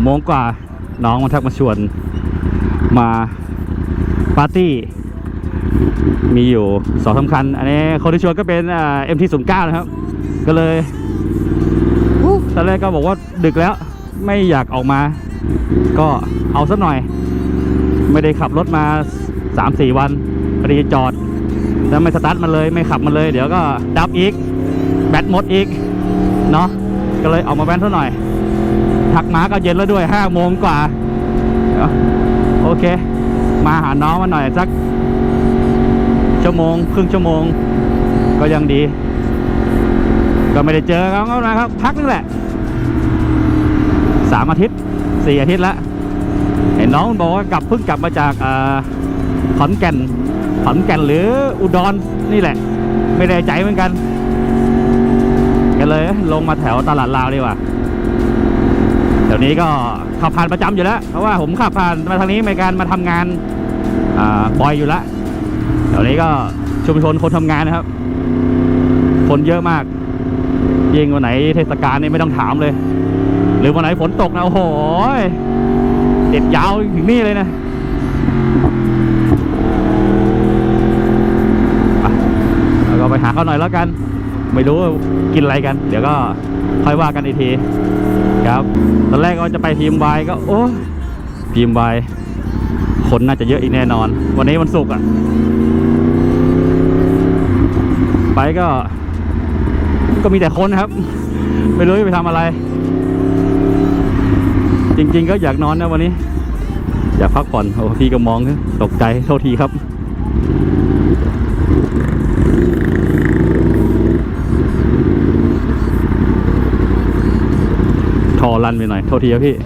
กโมงกว่าน้องมันทักมาชวนมาปาร์ตี้ มีอยู่สองสำคัญ อันนี้คนที่ชวนก็เป็นเอ็มทีศูนย์เก้านะครับ ก็เลยตอนแรกก็บอกว่าดึกแล้วไม่อยากออกมา ก็เอาสักหน่อย ไม่ได้ขับรถมา3-4วันพอดีจอด แล้วไม่สตาร์ทมันเลยไม่ขับมันเลย เดี๋ยวก็ดับอีก แบตหมดอีก เนาะก็เลยออกมาแว้นซะหน่อย ทักมาก็เย็นแล้วด้วยห้าโมงกว่า โอเค มาหาน้องมาหน่อยสักชั่วโมง ครึ่งชั่วโมง ก็ยังดี ก็ไม่ได้เจอเขาก็นะครับ พักนึงแหละสามอาทิตย์สี่อาทิตย์แล้วเห็นน้องมันบอกว่ากลับเพิ่งกลับมาจากอขอนแก่นขอนแก่นหรืออุดรนี่แหละ ไม่ได้ใจเหมือนกันก็เลยลงมาแถวตลาดลาวดีกว่า เดี๋ยวนี้ก็ขับผ่านประจำอยู่แล้ว เพราะว่าผมขับผ่านมาทางนี้ในการมาทำงานบ่อยอยู่แล้วเดี๋ยวนี้ก็ชุมชนคนทำงานนะครับ คนเยอะมาก ยิ่งวันไหนเทศกาลนี่ไม่ต้องถามเลย หรือวันไหนฝนตกนะโอ้โหเด็ดยาวถึงนี่เลยนะอะแล้วก็ไปหาเขาหน่อยแล้วกัน ไม่รู้กินอะไรกัน เดี๋ยวก็ค่อยว่ากันอีกที ครับตอนแรกก็จะไปทีมวายก็โอ้ทีมวายคนน่าจะเยอะอีกแน่นอน วันนี้วันศุกร์อะ ไปก็ ก็มีแต่คนครับ ไม่รู้จะไปทำอะไร จริง ๆ ก็อยากนอนนะวันนี้ อยากพักผ่อนโอ้พี่ก็มองตกใจโทษทีครับ อรันไปหน่อย โทษทีครับพี่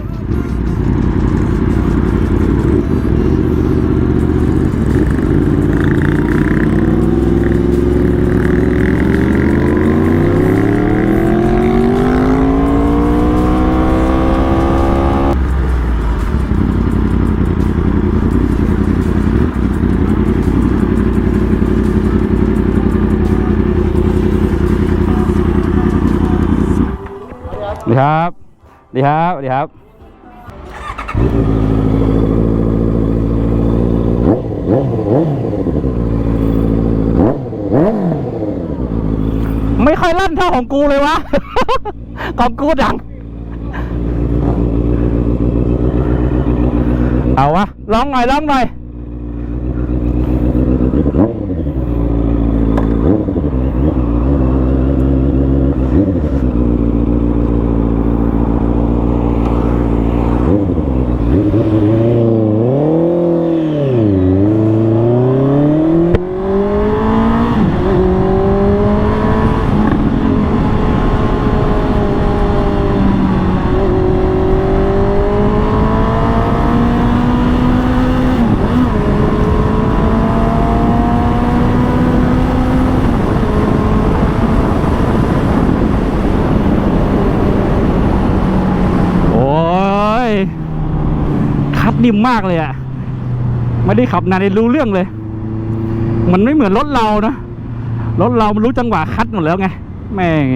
ดีครับ ดีครับดีครับ ไม่ค่อยลั่นเท่าของกูเลยวะ ของกูดัง เอาวะลองหน่อยลองหน่อย โอ้ย คัดนิ่มมากเลยอะไม่ได้ขับนานเลยรู้เรื่องเลย มันไม่เหมือนรถเรานะรถเรามันรู้จังหวะคัดหมดแล้วไงแม่ง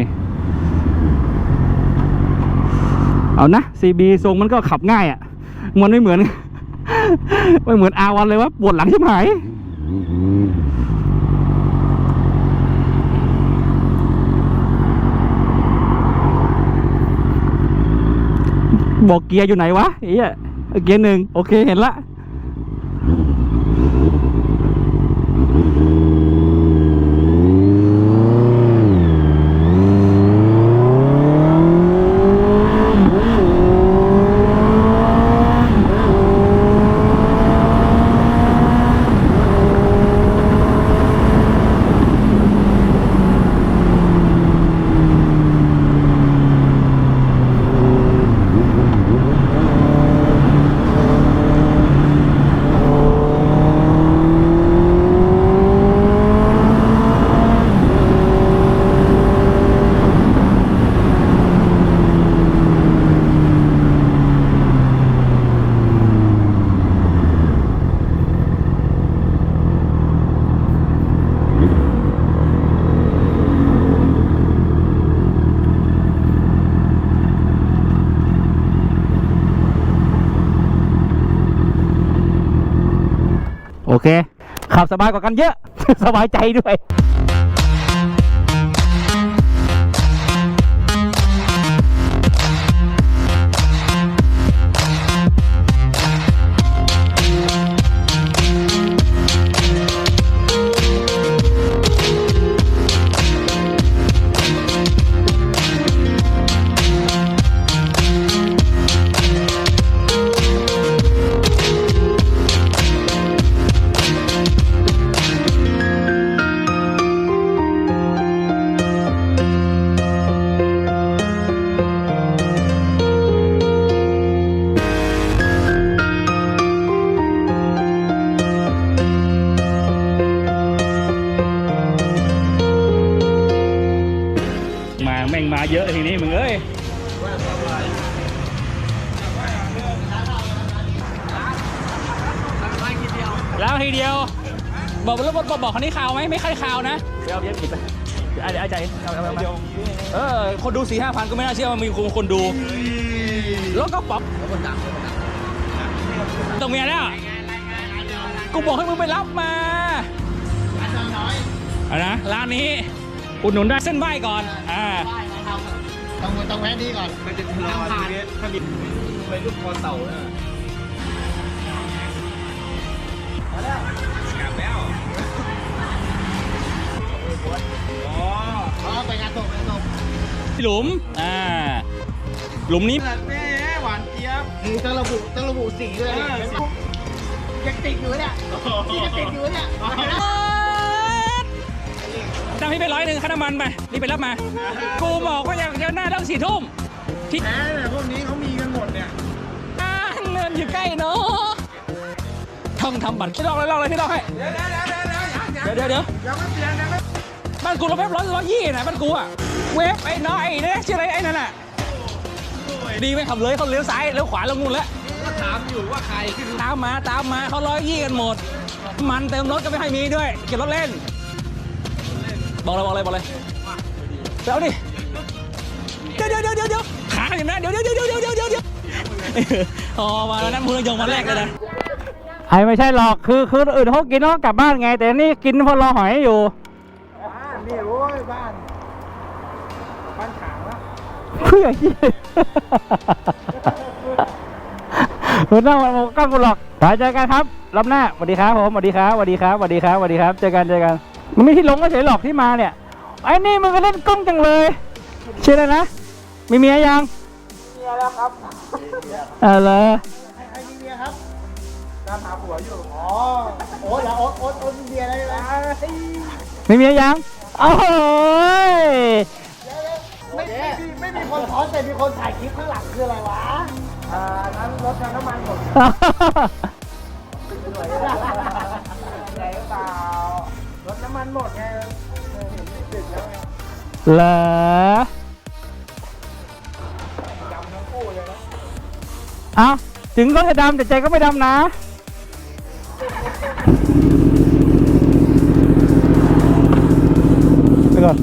เอานะ CB ทรงมันก็ขับง่ายอะ่ะมันไม่เหมือน ไม่เหมือนอาวันเลยว่าปวดหลังชิบหายบอกเกียร์อยู่ไหนวะไอ้ เกียร์หนึ่งโอเคเห็นละ เค ขับสบายกว่ากันเยอะ สบายใจด้วย ทีเดียว บอกแล้วบอกบอกคนนี้ข่าวไหมไม่ใครข่าวนะ เดี๋ยวเอาเย็บผิดไปเดี๋ยวเอาใจเอาเอาเอาเออคนดูสี่ห้าพันก็ไม่น่าเชื่อว่ามีคนคนดูแล้วก็ป๊อปตรงเมียแล้วกูบอกให้มึงไปรับมาเอานะร้านนี้อุดหนุนได้เส้นไหวก่อนอ่าต้องต้องแวะนี่ก่อนมันจะทะเลาะกันถ้ามีไปลูกคอเต่าเนี่ย หลุม อ่า หลุมนี้แม่หวานเจี๊ยบมึงต้องระบุต้องระบุสีด้วยยังติดอยู่เนี่ยนี่ยังติดอยู่เนี่ยตั้งพี่ไปร้อยหนึ่งค่าน้ำมันไป นี่ไปรับมา กูบอกว่าอย่างเดียวหน้าต้องสี่ทุ่มที่แหมแต่พวกนี้เขามีกันหมดเนี่ยอ่าเงินอยู่ใกล้เนาะ ท่องทำบัตรพี่ลองเลยลองเลยพี่ลองให้เดี๋ยวเดี๋ยวเดี๋ยวเดี๋ยวเดี๋ยวเดี๋ยวเดี๋ยวยังไม่เปลี่ยนยังไม่บ้านกูเราเว็บร้อยร้อยยี่นะบ้านกูอะเว็บไอ้น้อยเนี่ยชื่ออะไรไอ้นั่นน่ะดีไม่ขับเลยเขาเลี้ยวซ้ายเลี้ยวขวาลงนู่นแล้วก็ถามอยู่ว่าใครคือตามมาตามมาเขาร้อยยี่กันหมด มันเต็มรถก็ไม่ให้มีด้วยเก็บรถเล่น บอกเลยบอกเลยบอกเลยเดี๋ยวดิเดี๋ยวเดี๋ยวเดี๋ยวเดี๋ยวเดี๋ยวขาเห็นไหมเดี๋ยวเดี๋ยวเดี๋ยวเดี๋ยวเดี๋ยวเดี๋ยวเดี๋ยวอ๋อมาแล้วนะมูลยงมาแรกเลยนะ ไอ้ไม่ใช่หรอกคือคืออื่นเขากินเขากลับบ้านไง แต่นี่กินเพอรอหอยอยู่ บ้านนี่โอ้ยบ้านบ้านขางแล้วเพื่อที่คุณต้องมาก้องกูหรอกไปเจอกันครับรอบหน้าสวัสดีครับผมสวัสดีครับสวัสดีครับสวัสดีครับสวัสดีครับเจอกันเจอกัน มันไม่ที่ลงก็เฉยหรอกที่มาเนี่ยไอ้นี่มันก็เล่นกล้องจังเลยชื่ออะไรนะมีเมียยังเมียแล้วครับอะไรใครมีเมียครับ ตามหาผัวอยู่ อ๋อ โอ้ยแล้วโอ๊ตโอ๊ตโอ๊ตมีเมียแล้วใช่ไหมมีเมียยังโอ้ยไม่ไม่มีไม่มีคนท้อนแต่มีคนถ่ายคลิปข้างหลังคืออะไรวะ อ่า นั้นรถน้ำมันหมดไหนเปล่ารถน้ำมันหมดไงเออเห็นดึกแล้วไงเหรอจำทั้งคู่เลยนะ เอ้าถึงรถจะดำแต่ใจก็ไม่ดำนะ ไปก่อน